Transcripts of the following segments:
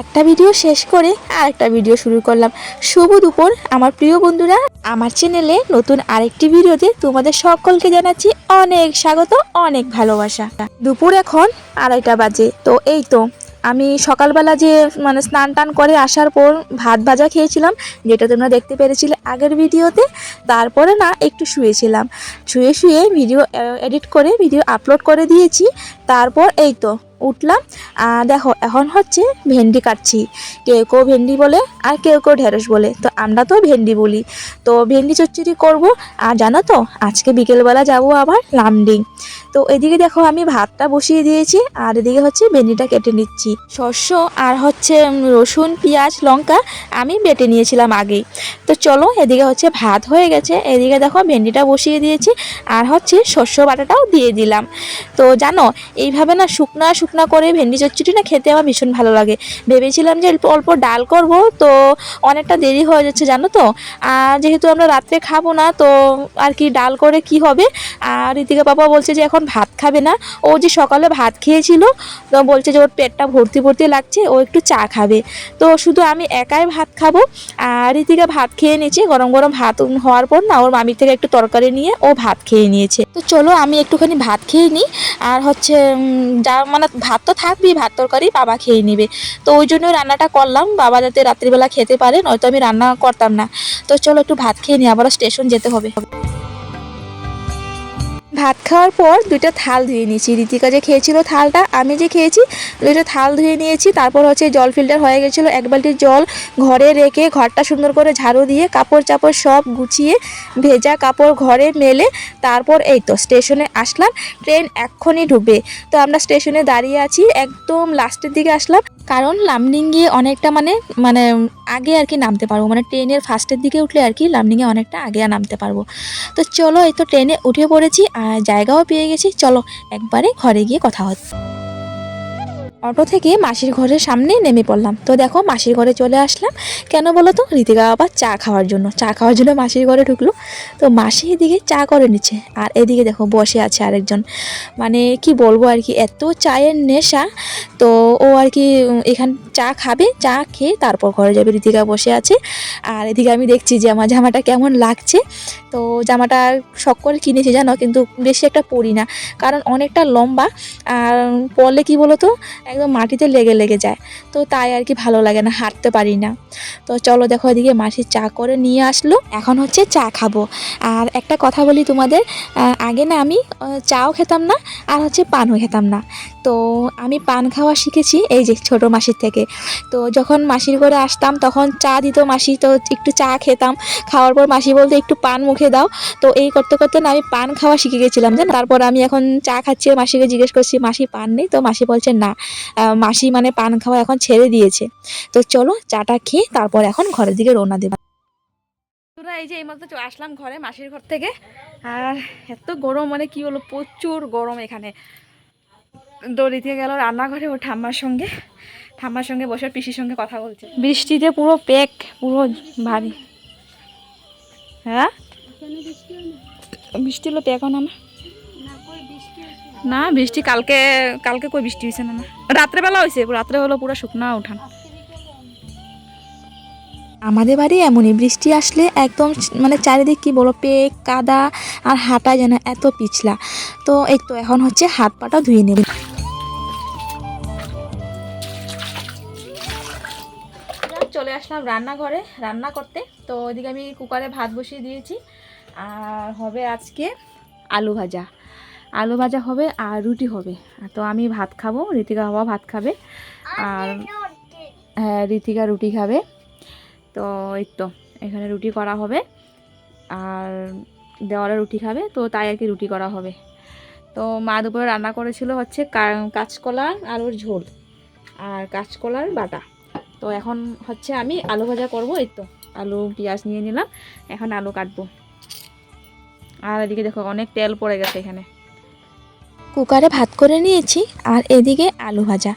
একটা ভিডিও শেষ করে আরেকটা ভিডিও শুরু করলাম। শুভ দুপুর, আমার প্রিয় বন্ধুরা। আমার চ্যানেলে নতুন আরেকটি ভিডিওতে তোমাদের সকলকে জানাচ্ছি অনেক স্বাগত, অনেক ভালোবাসা। দুপুর এখন আড়াইটা বাজে, তো এই তো আমি সকালবেলা যে মানে স্নান টান করে আসার পর ভাত ভাজা খেয়েছিলাম, যেটা তোমরা দেখতে পেরেছিলে আগের ভিডিওতে। তারপরে না, একটু শুয়েছিলাম। শুয়ে শুয়ে ভিডিও এডিট করে ভিডিও আপলোড করে দিয়েছি। তারপর এই তো উঠলাম। আর দেখো, এখন হচ্ছে ভেন্ডি কাটছি। কেউ কেউ ভেন্ডি বলে আর কেউ কেউ ঢেঁড়স বলে। তো আমরা তো ভেন্ডি বলি। তো ভেন্ডি চচ্চড়ি করব। আর জানো তো, আজকে বিকেলবেলা যাব আবার লামডিং। তো এদিকে দেখো, আমি ভাতটা বসিয়ে দিয়েছি। আর এদিকে হচ্ছে ভেন্ডিটা কেটে নিচ্ছি। শস্য আর হচ্ছে রসুন, পেঁয়াজ, লঙ্কা আমি বেটে নিয়েছিলাম আগেই। তো চলো, এদিকে হচ্ছে ভাত হয়ে গেছে। এদিকে দেখো, ভেন্ডিটা বসিয়ে দিয়েছি। আর হচ্ছে শস্য বাটাটাও দিয়ে দিলাম। তো জানো এইভাবে না শুকনা শুকনা করে ভেন্ডি চচ্চড়ি না খেতে আমার ভীষণ ভালো লাগে। ভেবেছিলাম যে অল্প ডাল করব, তো অনেকটা দেরি হয়ে যাচ্ছে, জানো তো? আর যেহেতু আমরা রাত্রে খাব না, তো আর কি ডাল করে কি হবে? আর ঋতিকা বাবা বলছে যে এখন ভাত খাবে না। ও যে সকালে ভাত খেয়েছিল, তো বলছে যে ওর পেটটা ভর্তি ভর্তি লাগছে, ও একটু চা খাবে। তো শুধু আমি একাই ভাত খাব, আর ঋতিকা ভাত খেয়ে নিয়েছে, গরম গরম ভাত হওয়ার পর না ওর মামির থেকে একটু তরকারি নিয়ে ও ভাত খেয়ে নিয়েছে। তো চলো আমি একটুখানি ভাত খেয়ে নিই, আর হচ্ছে যা মানে ভাত তো থাকবেই, ভাত তরকারি বাবা খেয়ে নেবে। তো ওই জন্য রান্নাটা করলাম। বাবা যাতে রাত্রিবেলা খেতে পারে, নয়তো আমি রান্না করতাম না। তো চলো একটু ভাত খেয়ে নিই আবার স্টেশন যেতে হবে। ভাত খাওয়ার পর দুইটা থাল ধুয়ে নিয়েছি। রীতিকা যে খেয়েছিল থালটা, আমি যে খেয়েছি, দুইটা থাল ধুয়ে নিয়েছি, তারপর হচ্ছে জল ফিল্টার হয়ে গেছিল, এক বালতি জল ঘরে রেখে ঘরটা সুন্দর করে ঝাড়ু দিয়ে কাপড় চাপড় সব গুছিয়ে ভেজা কাপড় ঘরে মেলে তারপর এই তো স্টেশনে আসলাম, ট্রেন এক্ষুনি ঢুকবে। তো আমরা স্টেশনে দাঁড়িয়ে আছি, একদম লাস্টের দিকে আসলাম। কারণ লামডিঙ্গি অনেকটা মানে মানে আগে আর কি নামতে পারব। মানে ট্রেনের ফার্স্টের দিকে উঠলে আর কি লামডিঙ্গে অনেকটা আগে নামতে পারব। তো চলো এই তো ট্রেনে উঠে পড়েছি আর জায়গাও পেয়ে গেছি। চলো একবারে ঘরে গিয়ে কথা হচ্ছে। অটো থেকে মাসির ঘরের সামনে নেমে পড়লাম। তো দেখো, মাসির ঘরে চলে আসলাম। কেন বলো তো? রীতিকা বাবা চা খাওয়ার জন্য। চা খাওয়ার জন্য মাসির ঘরে ঢুকলো। তো মাসি এদিকে চা করে নিচ্ছে। আর এদিকে দেখো, বসে আছে আরেকজন। মানে কি বলব আর কি, এত চায়ের নেশা। তো ও আর কি এখান চা খাবে, চা খেয়ে তারপর ঘরে যাবে। রীতিকা বসে আছে। আর এদিকে আমি দেখছি যে আমার জামাটা কেমন লাগছে। তো জামাটা শখ করে কিনেছি জানো, কিন্তু বেশি একটা পরি না। কারণ অনেকটা লম্বা, আর পরলে কি বলো তো একদম মাটিতে লেগে লেগে যায়। তো তাই আর কি ভালো লাগে না, হাঁটতে পারি না। তো চলো দেখো এদিকে মাসি চা করে নিয়ে আসলো। এখন হচ্ছে চা খাব। আর একটা কথা বলি তোমাদের আগে না আমি চাও খেতাম না, আর হচ্ছে পানও খেতাম না। তো আমি পান খাওয়া শিখেছি এই যে ছোট মাসির থেকে। তো যখন মাসির ঘরে আসতাম তখন চা দিত মাসি, তো একটু চা খেতাম। খাওয়ার পর মাসি বলতে, একটু পান মুখে দাও। তো এই করতে করতে না আমি পান খাওয়া শিখে গেছিলাম, জানো? তারপর আমি এখন চা খাচ্ছি মাসিকে জিজ্ঞেস করছি, মাসি পান নেই? তো মাসি বলছে, না। মাসি মানে পান খাওয়া এখন ছেড়ে দিয়েছে। তো চলো চাটা খেয়ে তারপর এখন ঘরের দিকে রওনা দেব। এই যে এইমাত্র চলে আসলাম ঘরে মাসির ঘর থেকে। আর এত গরম মানে কি হলো প্রচুর গরম এখানে। দড়ি থেকে গেল রান্নাঘরে ও ঠাম্মার সঙ্গে। ঠাম্মার সঙ্গে বসে পিসির সঙ্গে কথা বলছে। বৃষ্টিতে পুরো প্যাক পুরো ভারী। হ্যাঁ? বৃষ্টি হলো প্যাক না? না বৃষ্টি কালকে কালকে কই বৃষ্টি হয়েছে না না। রাত্রেবেলা হয়েছে রাত্রে হলো পুরো শুকনা উঠান। আমাদের বাড়ি এমনই বৃষ্টি আসলে একদম মানে চারিদিক কি বলো পেক কাদা আর হাঁটা যেন এত পিছলা। তো এই তো এখন হচ্ছে হাত পাটা ধুয়ে নেবে। আসলাম রান্নাঘরে রান্না করতে। তো ওইদিকে আমি কুকারে ভাত বসিয়ে দিয়েছি। আর হবে আজকে আলু ভাজা। আলু ভাজা হবে আর রুটি হবে। তো আমি ভাত খাব ঋতিকা বাবা ভাত খাবে। আর হ্যাঁ ঋতিকা রুটি খাবে। তো এই তো এখানে রুটি করা হবে। আর দেওয়ালে রুটি খাবে তো তাই আর কি রুটি করা হবে। তো মা দুপুরে রান্না করেছিল হচ্ছে কাঁচকলা আলুর ঝোল। আর কাঁচকলার বাটা। তো এখন হচ্ছে আমি আলু ভাজা করব, এই তো। আলু, পেঁয়াজ নিয়ে নিলাম, এখন আলু কাটবো। আর এদিকে দেখো অনেক তেল পড়ে গেছে এখানে। কুকারে ভাত করে নিয়েছি আর এদিকে আলু ভাজা।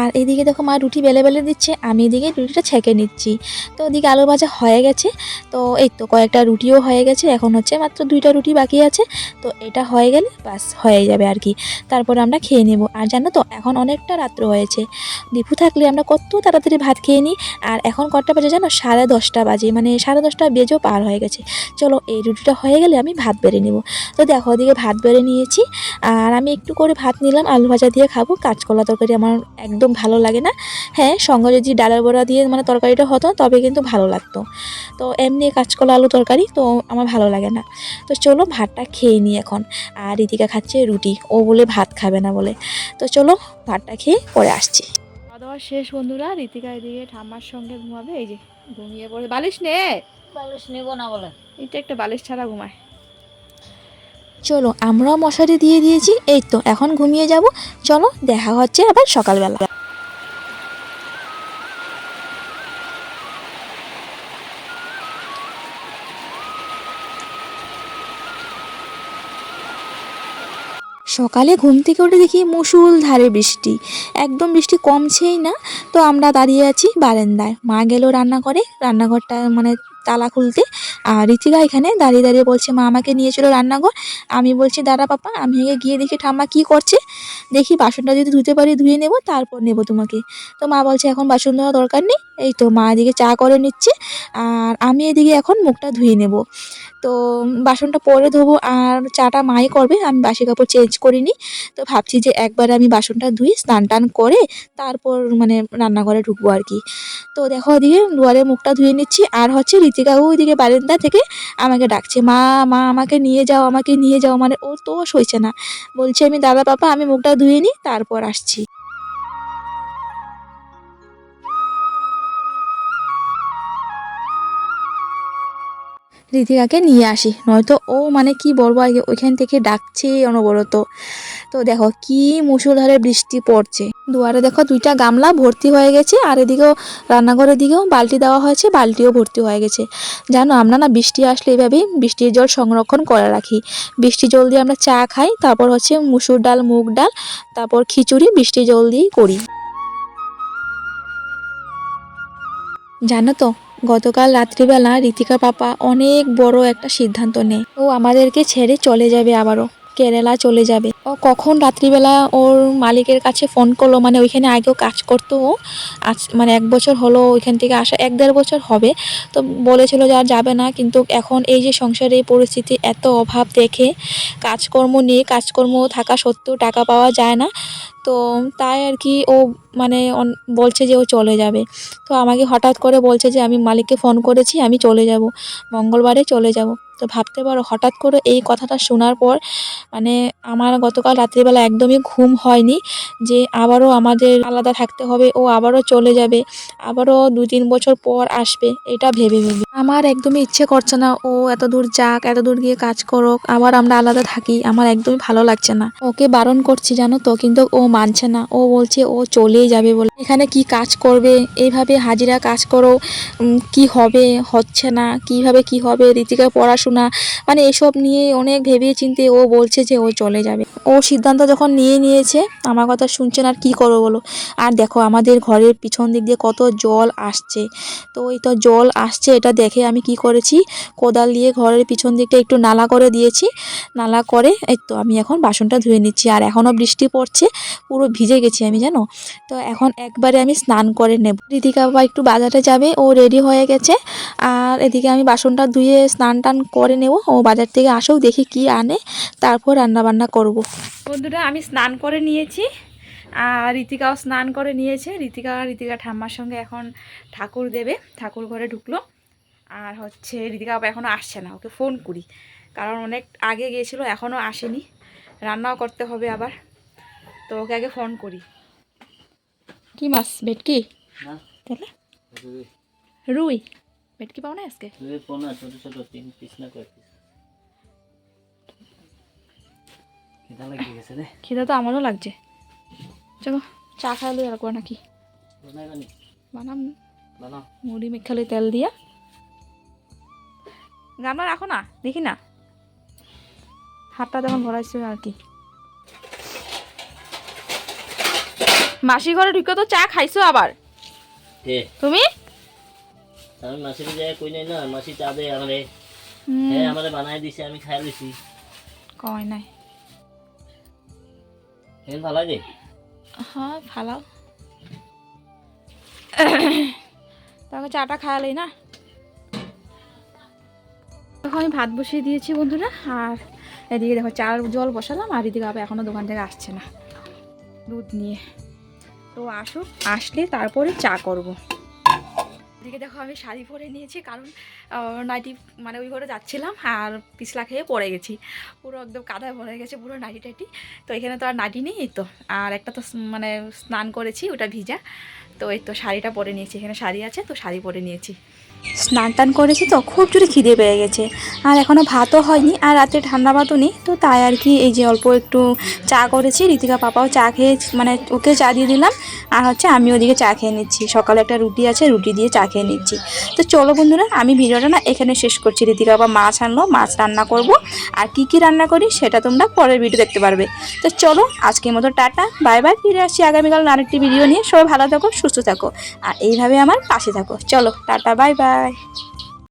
আর এদিকে দেখো মা রুটি বেলে বেলে দিচ্ছে, আমি এদিকে রুটিটা ছেঁকে নিচ্ছি। তো ওদিকে আলু ভাজা হয়ে গেছে, তো এই তো কয়েকটা রুটিও হয়ে গেছে, এখন হচ্ছে মাত্র দুইটা রুটি বাকি আছে, তো এটা হয়ে গেলে বাস হয়ে যাবে আর কি। তারপর আমরা খেয়ে নেব। আর জানো তো, এখন অনেকটা রাত্র হয়েছে। দীপু থাকলে আমরা কত তাড়াতাড়ি ভাত খেয়ে নিই, আর এখন কটা বাজে জানো? সাড়ে দশটা বাজে মানে সাড়ে দশটা বেজেও পার হয়ে গেছে। চলো এই রুটিটা হয়ে গেলে আমি ভাত বেড়ে নেব। তো দেখো, ওদিকে ভাত বেড়ে নিয়েছি, আর আমি একটু করে ভাত নিলাম আলু ভাজা দিয়ে খাব। কাঁচকলা তরকারি আমার একদম ভালো লাগে না। হ্যাঁ সঙ্গে যদি ডালের বড়া দিয়ে মানে তরকারিটা হতো তবে কিন্তু ভালো লাগতো। তো এমনি কাঁচকলা আলু তরকারি তো আমার ভালো লাগে না। তো চলো ভাতটা খেয়ে নিই এখন। আর রীতিকা খাচ্ছে রুটি ও বলে ভাত খাবে না বলে। তো চলো ভাতটা খেয়ে পরে আসছি। খাওয়া দাওয়া শেষ বন্ধুরা রীতিকা এদিকে ঠাম্মার সঙ্গে ঘুমাবে এই যে ঘুমিয়ে পড়ে। বালিশ নে। বালিশ নেব না বলে। এটা একটা বালিশ ছাড়া ঘুমায়। চলো, আমরাও মশারি দিয়ে দিয়েছি। এই তো, এখন ঘুমিয়ে যাব। চলো, দেখা হচ্ছে আবার সকালবেলা। সকালে ঘুম থেকে উঠে দেখি মুসুল ধারে বৃষ্টি। একদম বৃষ্টি কমছেই না। তো আমরা দাঁড়িয়ে আছি বারান্দায়। মা গেল রান্না করে রান্নাঘরটা মানে তালা খুলতে। আর ঋতিকা এখানে দাঁড়িয়ে দাঁড়িয়ে বলছে, মা, আমাকে নিয়ে চলো রান্নাঘর। আমি বলছি দাদা পাপা, আমি আগে গিয়ে দেখি, ঠাম্মা কি করছে। দেখি বাসনটা যদি ধুতে পারি, ধুয়ে নেব, তারপর নেব তোমাকে। তো মা বলছে, এখন বাসন ধোয়া দরকার নেই। এই তো মা এদিকে চা করে নিচ্ছে, আর আমি এদিকে এখন মুখটা ধুয়ে নেব। তো বাসনটা পরে ধোবো আর চাটা মাই করবে, আমি বাসি কাপড় চেঞ্জ করিনি। তো ভাবছি যে একবার আমি বাসনটা ধুই স্নান টান করে তারপর মানে রান্নাঘরে ঢুকবো আর কি। তো দেখো ওদিকে দুয়ারে মুখটা ধুয়ে নিচ্ছি আর হচ্ছে ঋতিকাও ওইদিকে বারান্দা থেকে আমাকে ডাকছে, মা মা, আমাকে নিয়ে যাও, আমাকে নিয়ে যাও। মানে ও তো সইছে না। বলছে আমি, দাদা, পাপা, আমি মুখটা ধুয়ে নিই, তারপর আসছি। ঋতিকাকে নিয়ে আসি। নয়তো ও মানে কি বলব, আগে ওইখান থেকে ডাকছে অনবরত। তো দেখো কি মুসুলধারে বৃষ্টি পড়ছে। দুয়ারে দেখো দুইটা গামলা ভর্তি হয়ে গেছে, আর এদিকেও রান্নাঘরের দিকেও বালতি দেওয়া হয়েছে, বালতিও ভর্তি হয়ে গেছে। জানো আমরা না বৃষ্টি আসলে এইভাবেই বৃষ্টির জল সংরক্ষণ করে রাখি। বৃষ্টি জল দিয়ে আমরা চা খাই, তারপর হচ্ছে মুসুর ডাল, মুগ ডাল, তারপর খিচুড়ি বৃষ্টি জল দিয়েই করি। জানো তো গতকাল রাত্রিবেলা ঋতিকা পাপা অনেক বড় একটা সিদ্ধান্ত নেয়। ও আমাদেরকে ছেড়ে চলে যাবে আবারও। কেরালা চলে যাবে। ও কখন? রাত্রিবেলা ওর মালিকের কাছে ফোন করল। মানে ওইখানে আগেও কাজ করতো ও। আজ মানে এক বছর হলো ওইখান থেকে আসা। এক দেড় বছর হবে। তো বলেছিল যে আর যাবে না। কিন্তু এখন এই যে সংসারে এই পরিস্থিতি, এত অভাব দেখে কাজকর্ম নিয়ে কাজকর্ম থাকা সত্ত্বেও টাকা পাওয়া যায় না। তো তাই আর কি ও মানে বলছে যে ও চলে যাবে। তো আমাকে হঠাৎ করে বলছে যে আমি মালিককে ফোন করেছি, আমি চলে যাব। মঙ্গলবারে চলে যাব। তো ভাবতে পারো, হঠাৎ করে এই কথাটা শোনার পর মানে আমার গতকাল রাত্রিবেলা একদমই ঘুম হয়নি যে আবারও আমাদের আলাদা থাকতে হবে, ও আবারও চলে যাবে, আবারও দু তিন বছর পর আসবে, এটা ভেবে ভেবে। আমার একদমই ইচ্ছে করছে না, ও এত দূর যাক, এত দূর গিয়ে কাজ করুক, আবার আমরা আলাদা থাকি, আমার একদমই ভালো লাগছে না। ওকে বারণ করছি জানো তো, কিন্তু ও মানছে না, ও বলছে ও চলেই যাবে বলে। এখানে কি কাজ করবে, এইভাবে হাজিরা কাজ করো কি হবে, হচ্ছে না, কীভাবে কি হবে ঋতিকার পড়াশোনা মানে এসব নিয়ে অনেক ভেবে চিন্তে ও বলছে যে ও চলে যাবে। ও সিদ্ধান্ত যখন নিয়ে নিয়েছে, আমার কথা শুনছেন আর কি করব বলো? আর দেখো আমাদের ঘরের পিছন দিক দিয়ে কত জল আসছে। তো এই তো জল আসছে, এটা দেখে আমি কি করেছি? কোদাল দিয়ে ঘরের পিছন দিকটা একটু নালা করে দিয়েছি। নালা করে এই তো আমি এখন বাসনটা ধুয়ে নিচ্ছি। আর এখনও বৃষ্টি পড়ছে, পুরো ভিজে গেছি আমি, জানো? তো এখন একবারে আমি স্নান করে নেব। ঋতিকা বাবা একটু বাজারে যাবে, ও রেডি হয়ে গেছে। আর এদিকে আমি বাসনটা ধুয়ে স্নান টান করে নেব। ও বাজার থেকে আসুক দেখি কি আনে তারপর রান্না বান্না করব। বন্ধুরা আমি স্নান করে নিয়েছি। আর ঋতিকাও স্নান করে নিয়েছে। ঋতিকা ঋতিকা ঠাম্মার সঙ্গে এখন ঠাকুর দেবে। ঠাকুর ঘরে ঢুকলো। আর হচ্ছে ঋতিকা বাবা এখনও আসছে না ওকে ফোন করি। কারণ অনেক আগে গিয়েছিল এখনও আসেনি। রান্নাও করতে হবে আবার। তো ওকে আগে ফোন করি। কি মাছ ভেটকি? না। তাহলে? রুই? ভেটকি পাও না আজকে পোনা ছোট ছোট তিন পিস না কয় পিস খিদা লাগি গেছে রে খিদা তো আমারও লাগছে চলো চা খাইলো এরকম নাকি বানাম বানাও মুড়ি মেখালে তেল দিয়া গামলা রাখো না দেখি না হাতটা যখন ভরাইছে আর কি মাসি ঘরে ঢুকে তো চা খাইছো আবার। তুমি? আমি মাসির জায়গায় কই নাই না মাসি চা দেয় আমারে হ্যাঁ আমারে বানাই দিছে আমি খাই লইছি কয় নাই। হেন ভালো লাগে? হ্যাঁ ভালো তাকে চাটা খাওয়ালেই না? দেখো আমি ভাত বসিয়ে দিয়েছি বন্ধুরা আর এদিকে দেখো চার জল বসালাম আর এদিকে আবার এখনও দোকান থেকে আসছে না। দুধ নিয়ে। তো আসুক আসলে তারপরে চা করব। এদিকে দেখো আমি শাড়ি পরে নিয়েছি, কারণ নাইটি মানে ওই ঘরে যাচ্ছিলাম আর পিছলা খেয়ে পরে গেছি। পুরো একদম কাদায় ভরে গেছে, পুরো নাইটি টাইটি তো এখানে তো আর নাইটি নেই, তো আর একটা তো মানে স্নান করেছি, ওটা ভিজা। তো এই তো শাড়িটা পরে নিয়েছি, এখানে শাড়ি আছে, তো শাড়ি পরে নিয়েছি। স্নান টান করেছি তো, খুব জোরে খিদে পেয়ে গেছে। আর এখনও ভাতও হয়নি, আর রাতে ঠান্ডা ভাতও নেই, তো তাই আর কি এই যে অল্প একটু চা করেছি ঋতিকা পাপাও চা খেয়ে মানে ওকে চা দিয়ে দিলাম, আর হচ্ছে আমি ওদিকে চা খেয়ে নিচ্ছি। সকালে একটা রুটি আছে, রুটি দিয়ে চা খেয়ে নিচ্ছি। তো চলো বন্ধুরা, আমি ভিডিওটা না এখানে শেষ করছি। ঋতিকা বাবা মাছ আনলো, মাছ রান্না করব, আর কি কি রান্না করি সেটা তোমরা পরের ভিডিও দেখতে পারবে। তো চলো, আজকের মতো টাটা বাই বাই ফিরে আসছি আগামীকাল আরেকটি ভিডিও নিয়ে। সবাই ভালো থাকো, সুস্থ থাকো, আর এইভাবে আমার পাশে থাকো। চলো, টাটা বাই বাই Bye.